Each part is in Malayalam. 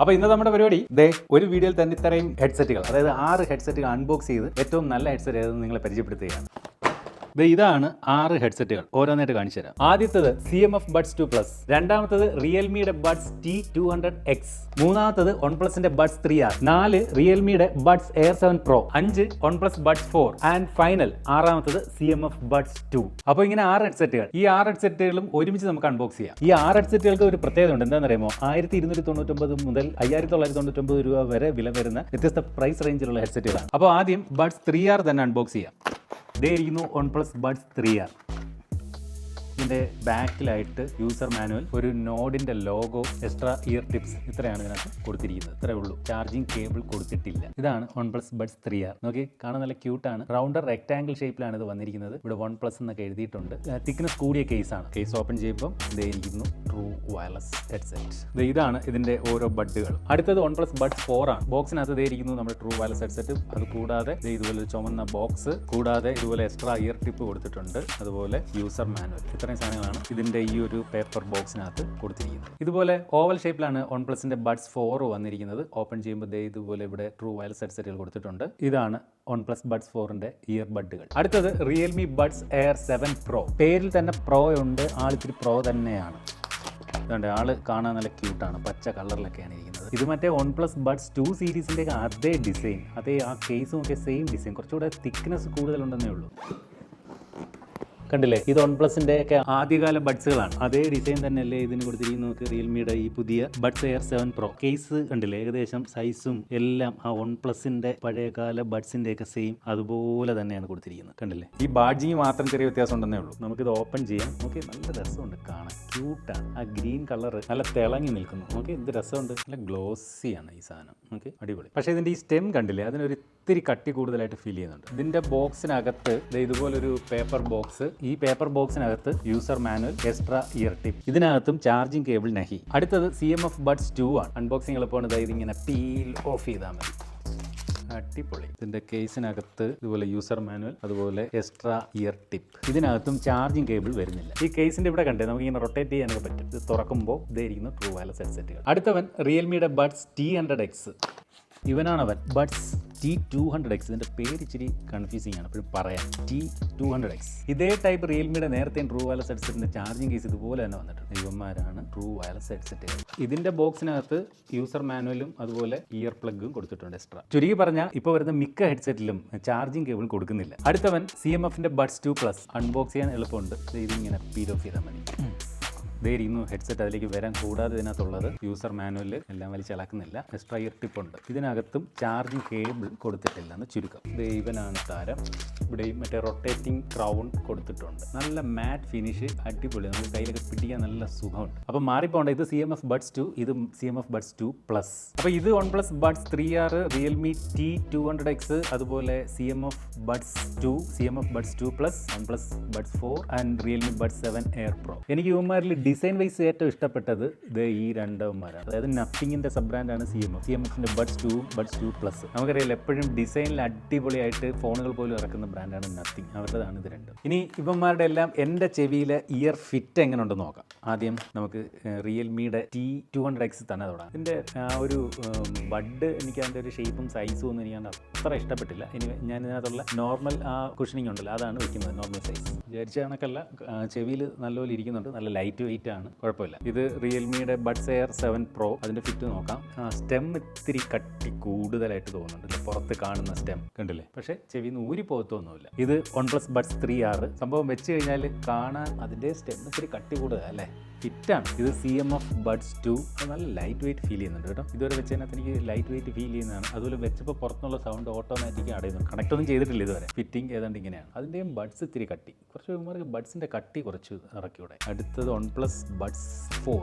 അപ്പോൾ ഇന്ന് നമ്മുടെ പരിപാടി ദേ ഒരു വീഡിയോയിൽ തന്നെ ഇത്രയും ഹെഡ്സെറ്റുകൾ അതായത് ആറ് ഹെഡ്സെറ്റുകൾ അൺബോക്സ് ചെയ്ത് ഏറ്റവും നല്ല ഹെഡ്സെറ്റ് ഏതെന്ന് നിങ്ങളെ പരിചയപ്പെടുത്തുകയാണ്. ഇതാണ് ആറ് ഹെഡ്സെറ്റുകൾ. ഓരോന്നായിട്ട് കാണിച്ചു തരാം. ആദ്യത്തത് C M F buds two plus രണ്ടാമത്തത് റിയൽമിയുടെ buds T two hundred X മൂന്നാമത്തത് വൺ പ്ലസിന്റെ ബഡ്സ് ത്രീ ആർ നാല് റിയൽമിയുടെ ബഡ്സ് എയർ സെവൻ പ്രോ അഞ്ച് one plus buds four and final ആറാമത്തത് C M F buds two അപ്പോൾ ഇങ്ങനെ ആറ് ഹെഡ്സെറ്റുകൾ. ഈ ആറ് ഹെഡ്സെറ്റുകളും ഒരുമിച്ച് നമുക്ക് അൺബോക്സ് ചെയ്യാം. ഈ ആറ് ഹെഡ്സെറ്റുകൾക്ക് ഒരു പ്രത്യേകത ഉണ്ട്. എന്താണെന്ന് അറിയുമോ ആയിരത്തി ഇരുന്നൂറ്റി തൊണ്ണൂറ്റൊമ്പത് മുതൽ അയ്യായിരത്തി തൊള്ളായിരത്തി തൊണ്ണൂറ്റൊമ്പത് രൂപ വരെ വില വരുന്ന വ്യത്യസ്ത പ്രൈസ് റേഞ്ചിലുള്ള ഹെഡ്സെറ്റുകളാണ്. അപ്പോൾ ആദ്യം ബഡ്സ് ത്രീ ആർ തന്നെ അൺബോക്സ് ചെയ്യാം. ഇതേ ഇരിക്കുന്നു one plus buds three R ഇതിന്റെ ബാക്കിലായിട്ട് യൂസർ മാനുവൽ ഒരു നോഡിന്റെ ലോഗോ എക്സ്ട്രാ ഇയർ ടിപ്സ് ഇത്രയാണ് ഇതിനകത്ത് കൊടുത്തിരിക്കുന്നത്. ഇത്രേ ഉള്ളൂ. ചാർജിങ് കേബിൾ കൊടുത്തിട്ടില്ല. ഇതാണ് one plus buds three R നോക്കി കാണാൻ നല്ല ക്യൂട്ടാണ് റൗണ്ടർ റെക്ടാംഗിൾ ഷേപ്പിലാണ് ഇത് വന്നിരിക്കുന്നത്. ഇവിടെ വൺ പ്ലസ് എന്നൊക്കെ എഴുതിയിട്ടുണ്ട്. തിക്നസ് കൂടിയ കേസാണ് കേസ് ഓപ്പൺ ചെയ്യുമ്പോൾ ഇതേ ഇരിക്കുന്നു. ട്രൂ വയർലെസ് ഹെഡ്സെറ്റ് ഇതാണ് ഇതിന്റെ ഓരോ ബഡുകൾ അടുത്തത് വൺ പ്ലസ് ബഡ് ഫോർ ആണ് ബോക്സിനകത്ത് ഇതേ ഇരിക്കുന്നു നമ്മുടെ ട്രൂ വയർലെസ് ഹെഡ്സെറ്റ് അത് കൂടാതെ ഇതുപോലെ ചുമന്ന ബോക്സ് കൂടാതെ ഇതുപോലെ എക്സ്ട്രാ ഇയർ ടിപ്പ് കൊടുത്തിട്ടുണ്ട്. അതുപോലെ യൂസർ മാനുവൽ ഇത്രയും സാധനങ്ങളാണ് ഇതിന്റെ ഈ ഒരു പേപ്പർ ബോക്സിനകത്ത് കൊടുത്തിരിക്കുന്നത്. ഇതുപോലെ ഓവൽ ഷേപ്പിലാണ് വൺ പ്ലസിന്റെ ബഡ്സ് ഫോർ വന്നിരിക്കുന്നത്. ഓപ്പൺ ചെയ്യുമ്പോൾ ദേ ഇതുപോലെ ഇവിടെ ട്രൂ വയർലെസ് ഹെഡ്സെറ്റുകൾ കൊടുത്തിട്ടുണ്ട്. ഇതാണ് വൺ പ്ലസ് ബഡ്സ് ഫോറിന്റെ ഇയർ ബഡുകൾ അടുത്തത് Realme buds air seven pro പേരിൽ തന്നെ പ്രോ ഉണ്ട് ആളിത്തിരി പ്രോ തന്നെയാണ്. അതുകൊണ്ട് ആൾ കാണാൻ നല്ല ക്യൂട്ടാണ് പച്ച കളറിലൊക്കെയാണ് ഇരിക്കുന്നത്. ഇത് മറ്റേ വൺ പ്ലസ് ബഡ്സ് ടു സീരീസിന്റെ അതേ ഡിസൈൻ അതേ ആ കേസും ഒക്കെ സെയിം ഡിസൈൻ കുറച്ചുകൂടെ തിക്നെസ് കൂടുതലുണ്ടെന്നേ ഉള്ളൂ. കണ്ടില്ലേ? ഇത് വൺ പ്ലസിന്റെ ഒക്കെ ആദ്യകാല ബഡ്സുകളാണ്. അതേ ഡിസൈൻ തന്നെയല്ലേ ഇതിന് കൊടുത്തിരിക്കുന്നത് നമുക്ക് റിയൽമിയുടെ ഈ പുതിയ buds air seven pro case കണ്ടില്ലേ? ഏകദേശം സൈസും എല്ലാം ആ വൺ പ്ലസിന്റെ പഴയകാല ബഡ്സിന്റെ ഒക്കെ സെയിം അതുപോലെ തന്നെയാണ് കൊടുത്തിരിക്കുന്നത്. കണ്ടില്ലേ? ഈ ബാഡ്ജിങ് മാത്രം ചെറിയ വ്യത്യാസം ഉണ്ടെന്നേ ഉള്ളൂ. നമുക്കിത് ഓപ്പൺ ചെയ്യാം. ഓക്കെ നല്ല രസമുണ്ട് കാണാൻ. ക്യൂട്ടാണ് ആ ഗ്രീൻ കളർ നല്ല തിളങ്ങി നിൽക്കുന്നു. ഓക്കെ എന്ത് രസമുണ്ട്. നല്ല ഗ്ലോസിയാണ് ഈ സാധനം. ഓക്കെ അടിപൊളി. പക്ഷേ ഇതിന്റെ ഈ സ്റ്റെം കണ്ടില്ലേ? അതിനൊരു ഇത്തിരി കട്ടി കൂടുതലായിട്ട് ഫീൽ ചെയ്യുന്നുണ്ട്. ഇതിന്റെ ബോക്സിനകത്ത് ദേ ഇതുപോലൊരു പേപ്പർ ബോക്സ് ഈ പേപ്പർ ബോക്സിനകത്ത് user manual extra ear tip. ഇതിനകത്തും ചാർജിങ് കേബിൾ നഹി. അടുത്തത് C M F buds two ആണ്. അൺബോക്സിംഗ് എളുപ്പമാണ് ഇതാ ഇങ്ങനെ പീൽ ഓഫ് ചെയ്താൽ മതി. അടിപൊളി. ഇതിന്റെ കേസിനകത്ത് ഇതുപോലെ യൂസർ മാനുവൽ അതുപോലെ എക്സ്ട്രാ ഇയർ ടിപ്പ്. ഇതിനകത്തും ചാർജിങ് കേബിൾ വരുന്നില്ല. ഈ കേസിന്റെ ഇവിടെ കണ്ടേ നമുക്ക് ഇങ്ങനെ റൊട്ടേറ്റ് ചെയ്യാനൊക്കെ പറ്റും. ഇത് തുറക്കുമ്പോൾ ഇതായിരിക്കുന്നു ട്രൂ വയർലെസ് ഹെഡ്സെറ്റുകൾ. അടുത്തവൻ റിയൽമിയുടെ ബഡ്സ് ടി ഹൺഡ്രഡ് എക്സ് ഇവനാണ് അവൻ buds T two hundred X ഇതിന്റെ പേര് ഇച്ചിരി കൺഫ്യൂസിംഗ് ആണ്. എപ്പോഴും പറയാം. ടി ടു ഹൺഡ്രഡ് എക്സ് ഇതേ ടൈപ്പ് റിയൽമിയുടെ നേരത്തെ ട്രൂ വയർലെസ് ഹെഡ്സെറ്റിന്റെ ചാർജിങ് കേസ് ഇതുപോലെ തന്നെ വന്നിട്ടുണ്ട്. ഇവന്മാരാണ് ട്രൂ വയർലെസ് ഹെഡ്സെറ്റ് ഇതിന്റെ ബോക്സിനകത്ത് യൂസർ മാനുവലും അതുപോലെ ഇയർ പ്ലഗും കൊടുത്തിട്ടുണ്ട് എക്സ്ട്രാ ചുരുക്കി പറഞ്ഞാൽ ഇപ്പോൾ വരുന്ന മിക്ക ഹെഡ്സെറ്റിലും ചാർജിങ് കേബിൾ കൊടുക്കുന്നില്ല. അടുത്തവൻ സി എം എഫിന്റെ ബഡ്സ് ടു പ്ലസ് അൺബോക്സ് ചെയ്യാൻ എളുപ്പമുണ്ട്. ഇതിങ്ങനെ പീൽ ഓഫ് ചെയ്താൽ മതി. ദേ ഇരിക്കുന്നു ഹെഡ്സെറ്റ് അതിലേക്ക് വരാൻ കൂടാതെ ഇതിനകത്തുള്ളത് യൂസർ മാനുവലിൽ എല്ലാം വലിച്ചിളക്കുന്നില്ല എക്സ്ട്രാ ഇയർ ടിപ്പ് ഉണ്ട്. ഇതിനകത്തും ചാർജിങ് കേബിൾ കൊടുത്തിട്ടില്ല എന്ന് ചുരുക്കം. ദൈവനാണ് താരം. ഇവിടെയും മറ്റേ റൊട്ടേറ്റിംഗ് ക്രൗൺ കൊടുത്തിട്ടുണ്ട്. നല്ല മാറ്റ് ഫിനിഷ് അടിപൊളി. നമുക്ക് കയ്യിലൊക്കെ പിടിക്കാൻ നല്ല സുഖമുണ്ട്. അപ്പം മാറിപ്പോണ്ട ഇത് C M F buds two ഇത് C M F buds two plus അപ്പോൾ ഇത് one plus buds three R Realme T two hundred X അതുപോലെ C M F buds two C M F buds two plus one plus buds four and Realme buds seven air pro എനിക്ക് ഇവന്മാരിൽ ഡിസൈൻ വൈസ് ഏറ്റവും ഇഷ്ടപ്പെട്ടത് ഇത് ഈ രണ്ടവന്മാരാണ് അതായത് നത്തിങ്ങിന്റെ സബ് ബ്രാൻഡാണ് സി എം സി എം എഫിന്റെ buds two buds two plus നമുക്കറിയാം എപ്പോഴും ഡിസൈനിൽ അടിപൊളിയായിട്ട് ഫോണുകൾ പോലും ഇറക്കുന്ന ബ്രാൻഡാണ് നത്തിങ് അവരുടേതാണ് ഇത് രണ്ടും. ഇനി ഇവന്മാരുടെ എല്ലാം എന്റെ ചെവിയിലെ ഇയർ ഫിറ്റ് എങ്ങനെ ഉണ്ടെന്ന് നോക്കാം. ആദ്യം നമുക്ക് റിയൽമിയുടെ ടി ടു ഹൺഡ്രഡ് എക്സ് തന്നെ തുടങ്ങാം ഇതിന്റെ ആ ഒരു ബഡ് എനിക്ക് അതിന്റെ ഒരു ഷേപ്പും സൈസും ഒന്നും എനിക്ക് അത്ര ഇഷ്ടപ്പെട്ടില്ല. ഇനി ഞാൻ ഇതിനകത്തുള്ള നോർമൽ ആ കുഷനിങ് ഉണ്ടല്ലോ അതാണ് വെക്കുന്നത് നോർമൽ സൈസ് വിചാരിച്ച കണക്കല്ല ചെവിയിൽ നല്ലപോലെ ഇരിക്കുന്നുണ്ട് നല്ല ലൈറ്റ് ആണ്. കുഴപ്പമില്ല. ഇത് റിയൽമിയുടെ ബഡ്സ് എയർ സെവൻ പ്രോ അതിന്റെ ഫിറ്റ് നോക്കാം. സ്റ്റെം ഇത്തിരി കട്ടി കൂടുതലായിട്ട് തോന്നുന്നുണ്ട് പുറത്ത് കാണുന്ന സ്റ്റെം കണ്ടില്ലേ? പക്ഷേ ചെവി നിന്ന് ഊരി പോകത്തൊന്നുമില്ല. ഇത് വൺ പ്ലസ് ബഡ്സ് ത്രീ ആറ് സംഭവം വെച്ച് കഴിഞ്ഞാൽ കാണാൻ അതിന്റെ സ്റ്റെം ഇത്തിരി കട്ടി കൂടുതലാണ് അല്ലേ? ഫിറ്റാണ് ഇത് C M F buds two നല്ല ലൈറ്റ് വെയിറ്റ് ഫീൽ ചെയ്യുന്നുണ്ട് കേട്ടോ. ഇതുവരെ വെച്ചതിനകത്ത് എനിക്ക് ലൈറ്റ് വെയിറ്റ് ഫീൽ ചെയ്യുന്നതാണ്. അതുപോലെ വെച്ചപ്പോൾ പുറത്തുള്ള സൗണ്ട് ഓട്ടോമാറ്റിക് അടയുന്നു കണക്ട് ഒന്നും ചെയ്തിട്ടില്ല ഇതുവരെ. ഫിറ്റിംഗ് ഏതാണ്ട് ഇങ്ങനെയാണ്. അതിന്റെയും ബഡ്സ് ഇത്തിരി കട്ടി. കുറച്ച് പേർക്ക് ബഡ്സിന്റെ കട്ടി കുറച്ച് ഇറക്കിയൂടെ അടുത്തത് വൺ പ്ലസ് ബഡ്സ് ഫോർ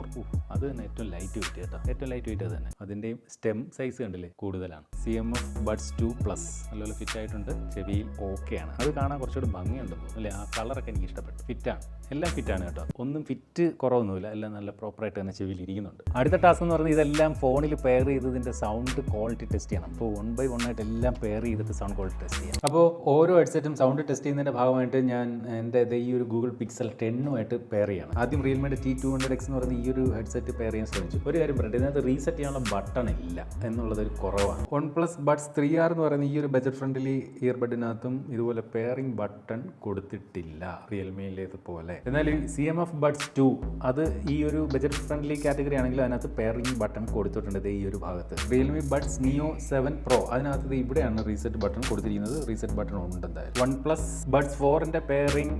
അത് തന്നെ ഏറ്റവും ലൈറ്റ് വെയിറ്റ് കേട്ടോ. ഏറ്റവും ലൈറ്റ് വെയിറ്റ് അത് തന്നെ അതിന്റെയും സ്റ്റെം സൈസ് കണ്ടില്ലേ? കൂടുതലാണ്. C M F buds two plus നല്ലപോലെ ഫിറ്റ് ആയിട്ടുണ്ട്. ചെവിയിൽ ഓക്കെയാണ് അത് കാണാൻ കുറച്ചുകൂടി ഭംഗിയുണ്ട്. അല്ലേ? ആ കളറൊക്കെ എനിക്ക് ഇഷ്ടപ്പെട്ടു ഫിറ്റാണ് എല്ലാം ഫിറ്റാണ് കേട്ടോ. ഒന്നും ഫിറ്റ് കുറവൊന്നുമില്ല. എല്ലാം നല്ല പ്രോപ്പറായിട്ട് തന്നെ ചെവിയിൽ ഇരിക്കുന്നുണ്ട് അടുത്ത ടാസ്ക് എന്ന് പറഞ്ഞാൽ ഇതെല്ലാം ഫോണിൽ പെയർ ചെയ്തതിന്റെ സൗണ്ട് ക്വാളിറ്റി ടെസ്റ്റ് ചെയ്യണം. അപ്പോൾ വൺ ബൈ വൺ ആയിട്ട് എല്ലാം പെയർ ചെയ്തിട്ട് സൗണ്ട് ക്വാളിറ്റി ടെസ്റ്റ് ചെയ്യാം അപ്പോൾ ഓരോ ഹെഡ്സെറ്റും സൗണ്ട് ടെസ്റ്റ് ചെയ്യുന്നതിന്റെ ഭാഗമായിട്ട് ഞാൻ എന്റെ ഈ ഒരു ഗൂഗിൾ പിക്സൽ ടെന്നുമായിട്ട് പെയർ ചെയ്യണം. ആദ്യം റിയൽമിയുടെ ടി ടു ഹൺഡ്രഡ് എക്സ് എന്ന് പറയുന്ന ഈ ഒരു ഹെഡ്സെറ്റ് പെയർ ചെയ്യാൻ ശ്രമിച്ചു. ഒരു കാര്യം പറയട്ടെ ഇതിനകത്ത് റീസെറ്റ് ചെയ്യാനുള്ള ബട്ടൺ ഇല്ല എന്നുള്ളത് ഒരു കുറവാണ്. One plus buds three R എന്ന് പറയുന്ന ഈ ഒരു ബജറ്റ് ഫ്രണ്ട്ലി ഇയർബഡിനകത്തും ഇതുപോലെ പെയറിംഗ് ബട്ടൺ കൊടുത്തിട്ടില്ല. റിയൽമിയിലേതുപോലെ എന്നാൽ C M F buds two അത് ഈ ഒരു ബജറ്റ് ഫ്രണ്ട്ലി കാറ്റഗറി ആണെങ്കിൽ അതിനകത്ത് പെയറിംഗ് ബട്ടൺ കൊടുത്തിട്ടുണ്ട് ഈ ഒരു ഭാഗത്ത്. Realme Buds Neo seven Pro അതിനകത്ത് ഇവിടെയാണ് റീസെറ്റ് ബട്ടൺ കൊടുത്തിരിക്കുന്നത്. റീസെറ്റ് ബട്ടൺ ഉണ്ട് എന്തായാലും വൺ പ്ലസ് ബഡ്സ് ഫോറിന്റെ പെയറിംഗ്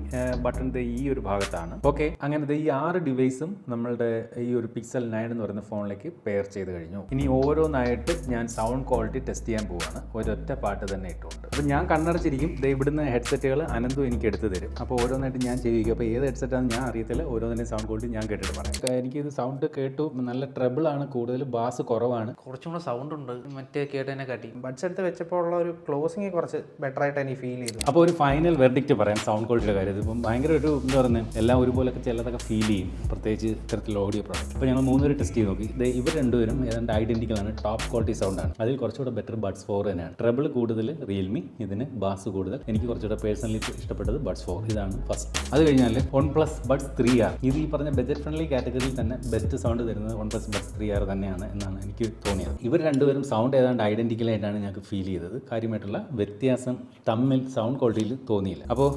ബട്ടൺ ഈ ഒരു ഭാഗത്താണ്. ഓക്കെ അങ്ങനത്തെ ഈ ആറ് ഡിവൈസും നമ്മളുടെ ഈ ഒരു പിക്സൽ നയൻ എന്ന് പറയുന്ന ഫോണിലേക്ക് പെയർ ചെയ്ത് കഴിഞ്ഞു. ഇനി ഓരോന്നായിട്ട് ഞാൻ സൗണ്ട് ക്വാളിറ്റി ടെസ്റ്റ് ചെയ്യാൻ പോവാണ്. ഒരൊറ്റ പാട്ട് തന്നെ ഇട്ടുകൊണ്ട് അപ്പോൾ ഞാൻ കണ്ണടച്ചിരിക്കും. ഇവിടുന്ന് ഹെഡ്സെറ്റുകൾ അനന്തു എനിക്ക് എടുത്തു തരും. അപ്പോൾ ഓരോന്നായിട്ട് ഞാൻ ചെയ്യിക്കും അപ്പോൾ ഏത് ഹെഡ്സെറ്റാണെന്ന് ഞാൻ അറിയത്തില്ല. ഓരോന്നിന്റെ സൗണ്ട് ക്വാളിറ്റി ഞാൻ കേട്ടിട്ട് പറയാം. എനിക്കിത് സൗണ്ട് കേട്ടു. നല്ല ട്രബിൾ ആണ്. കൂടുതൽ ബാസ് കുറവാണ്. കുറച്ചും കൂടെ സൗണ്ട് ഉണ്ട്. മറ്റേ കേട്ടതിനെ കാട്ടി. ബഡ്സ് എടുത്ത് വെച്ചപ്പോൾ ഉള്ള ഒരു ക്ലോസിങ് കുറച്ച് ബെറ്റർ ആയിട്ട് എനിക്ക് ഫീൽ ചെയ്തു. അപ്പോൾ ഒരു ഫൈനൽ വെർഡിക്റ്റ് പറയാം സൗണ്ട് ക്വാളിറ്റിയുടെ കാര്യം. ഇപ്പം ഭയങ്കര ഒരു എന്താ പറയുന്നത് എല്ലാം ഒരുപോലൊക്കെ ചിലതൊക്കെ ഫീൽ ചെയ്യും. പ്രത്യേകിച്ച് ഇത്തരത്തിലുള്ള ഓഡിയോ പ്രോഡക്റ്റ് അപ്പോൾ ഞങ്ങൾ മൂന്നുപേര് ടെസ്റ്റ് ചെയ്ത് നോക്കി. ഇത് ഇവർ രണ്ടുപേരും ഏതാണ്ട് ഐഡന്റിക്കലാണ് ടോപ്പ് ക്വാളിറ്റി സൗണ്ടാണ് അതിൽ കുറച്ചുകൂടെ ബെറ്റർ ബഡ്സ് ഫോർ തന്നെയാണ്. ട്രബിൾ കൂടുതൽ റിയൽമി ഇതിന് ബാസ് കൂടുതൽ. എനിക്ക് കുറച്ചുകൂടെ പേഴ്സണലി ഇഷ്ടപ്പെട്ടത് ബഡ്സ് ഫോർ ഇതാണ് ഫസ്റ്റ് അത് കഴിഞ്ഞാൽ one plus buds three R ഇത് ഈ പറഞ്ഞ ബജറ്റ് ഫ്രണ്ട്ലി കാറ്റഗറിയിൽ തന്നെ ബെസ്റ്റ് സൗണ്ട് തരുന്നത് one plus buds three R തന്നെയാണ് എന്നാണ് എനിക്ക് തോന്നിയത്. ഇവർ രണ്ടുപേരും സൗണ്ട് ഏതാണ്ട് ഐഡന്റിക്കൽ ആയിട്ടാണ് ഞങ്ങൾക്ക് ഫീൽ ചെയ്തത്. കാര്യമായിട്ടുള്ള വ്യത്യാസം തമ്മിൽ സൗണ്ട് ക്വാളിറ്റിയിൽ തോന്നിയില്ല. അപ്പോൾ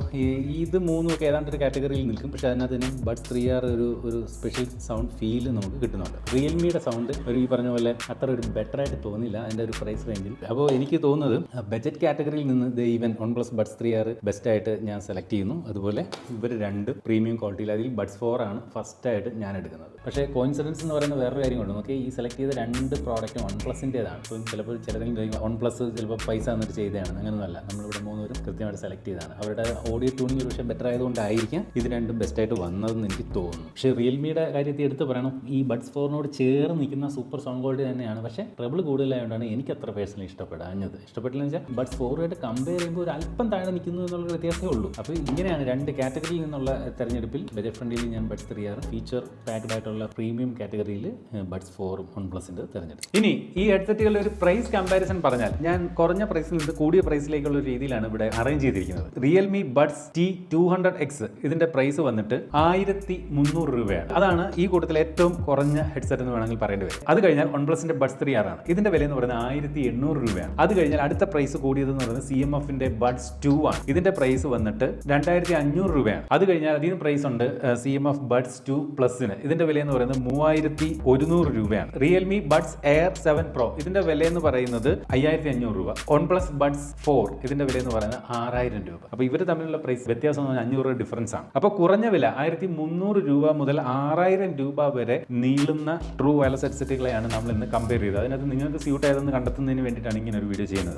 ഇത് മൂന്നും ഒക്കെ ഏതാണ്ട് ഒരു കാറ്റഗറിയിൽ നിൽക്കും. പക്ഷേ അതിനകത്ത് തന്നെ ബഡ്സ് ത്രീ ആർ ഒരു ഒരു സ്പെഷ്യൽ സൗണ്ട് ഫീൽ നമുക്ക് കിട്ടുന്നുണ്ട്. റിയൽമിയുടെ സൗണ്ട് ഒരു ഈ പറഞ്ഞ പോലെ അത്ര ഒരു ബെറ്റർ ആയിട്ട് തോന്നില്ല അതിന്റെ ഒരു പ്രൈസ് റേഞ്ചിൽ അപ്പോൾ എനിക്ക് തോന്നുന്നത് ബജറ്റ് കാറ്റഗറിയിൽ നിന്ന് the even one plus buds three R best ആയിട്ട് ഞാൻ സെലക്ട് ചെയ്യുന്നു. അതുപോലെ ഇവർ രണ്ട് പ്രീമിയം ക്വാളിറ്റിയിൽ അതിൽ ബഡ്സ് ഫോർ ആണ് ഫസ്റ്റ് ആയിട്ട് ഞാൻ എടുക്കുന്നത്. പക്ഷേ കോയിൻസിഡൻസ് എന്ന് പറയുന്ന വേറൊരു കാര്യം കൊണ്ട് നമുക്ക് ഈ സെലക്ട് ചെയ്ത രണ്ട് പ്രോഡക്റ്റ് വൺ പ്ലസിന്റെതാണ് ഇപ്പം ചിലപ്പോൾ ചിലതെങ്കിലും വൺ പ്ലസ് ചിലപ്പോൾ പൈസ എന്നിട്ട് ചെയ്തതാണ്. അങ്ങനെയൊന്നുമല്ല നമ്മളിവിടെ മൂന്നുപേരും കൃത്യമായിട്ട് സെലക്ട് ചെയ്തതാണ്. അവരുടെ ഓഡിയോ ട്യൂണിംഗ് ഒരു പക്ഷേ ബെറ്റർ ആയതുകൊണ്ടായിരിക്കാം ഇത് രണ്ടും ബെസ്റ്റ് ആയിട്ട് വന്നതെന്ന് എനിക്ക് തോന്നുന്നു. പക്ഷേ റിയൽമിയുടെ കാര്യത്തിൽ എടുത്ത് പറയണം. ഈ ബഡ്സ് ഫോറിനോട് ചേർന്ന് നിൽക്കുന്ന സൂപ്പർ സൗണ്ട് ക്വാളിറ്റി തന്നെയാണ്. പക്ഷേ ട്രബിൾ കൂടുതലായതുകൊണ്ടാണ് എനിക്ക് അത്ര പേഴ്സണലി ഇഷ്ടപ്പെടാഞ്ഞത്. ഇഷ്ടപ്പെട്ടില്ലെന്ന് വെച്ചാൽ ബഡ്സ് ഫോറുമായിട്ട് കമ്പയർ ചെയ്യുമ്പോൾ ഒരു അല്പം താഴെ നിൽക്കുന്നു എന്നുള്ള വ്യത്യാസമേ ഉള്ളൂ. അപ്പോൾ ഇങ്ങനെയാണ് രണ്ട് കാറ്റഗറിയിൽ നിന്നുള്ള തെരഞ്ഞെടുപ്പിൽ ബജറ്റ് ഫ്രണ്ടിൽ ഞാൻ ബഡ്സ് ത്രീ ആറും ഫീച്ചർ പാക്ഡ് ആയിട്ടുള്ള പ്രീമിയം കാറ്റഗറിയിൽ ബഡ്സ് ഫോറും വൺ പ്ലസിന്റെ തെരഞ്ഞെടുപ്പ്. ഇനി ഈ ഹെഡ്സെറ്റുകളുടെ ഒരു പ്രൈസ് കമ്പാരിസൺ പറഞ്ഞാൽ ഞാൻ കുറഞ്ഞ പ്രൈസിൽ നിന്ന് കൂടിയ പ്രൈസിലേക്കുള്ള ഒരു രീതിയിലാണ് ഇവിടെ അറേഞ്ച് ചെയ്തിരിക്കുന്നത്. Realme buds T two hundred X ഇതിന്റെ പ്രൈസ് വന്നിട്ട് ആയിരത്തി മുന്നൂറ് രൂപയാണ്. അതാണ് ഈ കൂട്ടത്തിൽ ഏറ്റവും കുറഞ്ഞ ഹെഡ്സെറ്റ് എന്ന് വേണമെങ്കിൽ പറയേണ്ടി വരും. അത് കഴിഞ്ഞാൽ വൺ പ്ലസിന്റെ ബഡ്സ് ത്രീ ആറാണ് ഇതിന്റെ വില എന്ന് പറയുന്നത് ആയിരത്തി എണ്ണൂറ് രൂപയാണ്. അത് കഴിഞ്ഞാൽ അടുത്ത പ്രൈസ് കൂടിയത് എന്ന് പറയുന്നത് സി എം എഫിന്റെ ബഡ്സ് ടു ആണ്. ഇതിന്റെ പ്രൈസ് വന്നിട്ട് രണ്ടായിരത്തി അഞ്ഞൂറ് രൂപയാണ്. അത് കഴിഞ്ഞാൽ അതിന് പ്രൈസ് ഉണ്ട് C M F buds two പ്ലസിന് ഇതിന്റെ വില എന്ന് പറയുന്നത് മൂവായിരത്തി ഒരുന്നൂറ് രൂപയാണ്. Realme buds air seven pro ഇതിന്റെ വില എന്ന് പറയുന്നത് അയ്യായിരത്തി അഞ്ഞൂറ് രൂപ. വൺ പ്ലസ് ബഡ്സ് ഫോർ ഇതിന്റെ വില എന്ന് പറയുന്നത് ആറായിരം രൂപ. അപ്പോൾ ഇവർ തമ്മിലുള്ള പ്രൈസ് വ്യത്യാസം എന്ന് പറഞ്ഞാൽ അഞ്ഞൂറ് ഡിഫറൻസ് ആണ്. അപ്പോൾ കുറഞ്ഞ വില ആയിരത്തി മുന്നൂറ് രൂപ മുതൽ ആറായിരം രൂപ വരെ നീളുന്ന ട്രൂ വയർലെസ് ഹെഡ്സെറ്റുകളെയാണ് നമ്മൾ ഇന്ന് കമ്പയർ ചെയ്തത്. അതിനകത്ത് നിങ്ങൾക്ക് സ്യൂട്ട് ആയതെന്ന് കണ്ടെത്തുന്നതിന് വേണ്ടിയിട്ടാണ് ഇങ്ങനെ ഒരു വീഡിയോ ചെയ്യുന്നത്.